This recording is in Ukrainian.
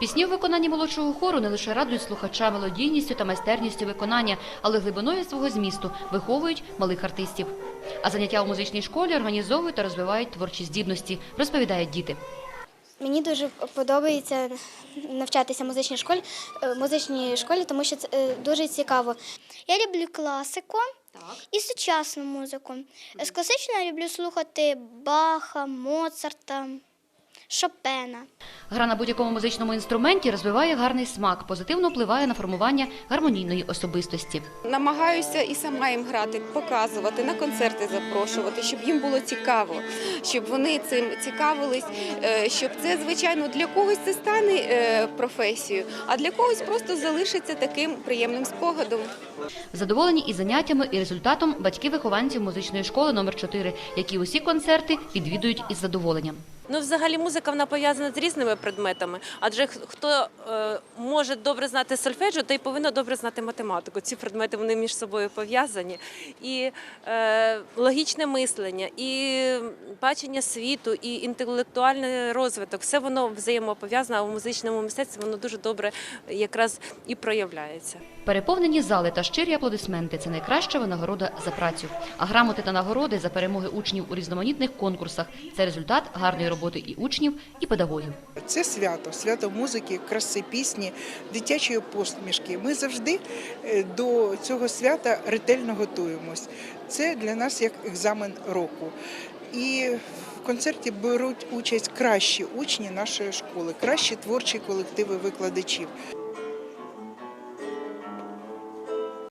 Пісні у виконанні молодшого хору не лише радують слухача мелодійністю та майстерністю виконання, але глибиною свого змісту виховують малих артистів. А заняття у музичній школі організовують та розвивають творчі здібності, розповідають діти. Мені дуже подобається навчатися в музичній школі, е, музичній школі, тому що це е, дуже цікаво. Я люблю класику і сучасну музику. З класичної я люблю слухати Баха, Моцарта, Шопена. Гра на будь-якому музичному інструменті розвиває гарний смак, позитивно впливає на формування гармонійної особистості. Намагаюся і сама їм грати, показувати, на концерти запрошувати, щоб їм було цікаво, щоб вони цим цікавились, е, щоб це, звичайно, для когось це стане е, професією, а для когось просто залишиться таким приємним спогадом. Задоволені і заняттями, і результатом батьки вихованців музичної школи номер 4 які усі концерти відвідують із задоволенням. Ну, взагалі, музика вона пов'язана з різними предметами. Адже хто е, може добре знати сольфеджіо, той повинен добре знати математику. Ці предмети вони між собою пов'язані. І е, логічне мислення, і бачення світу, і інтелектуальний розвиток все воно взаємопов'язане, а в музичному мистецтві воно дуже добре якраз і проявляється. Переповнені зали та щирі аплодисменти це найкраща винагорода за працю. А грамоти та нагороди за перемоги учнів у різноманітних конкурсах це результат гарної роботи і учнів, і педагогів. Це свято, свято музики, краси пісні, дитячої посмішки. Ми завжди е, до цього свята ретельно готуємось. Це для нас як екзамен року. І в концерті беруть участь кращі учні нашої школи, кращі творчі колективи викладачів.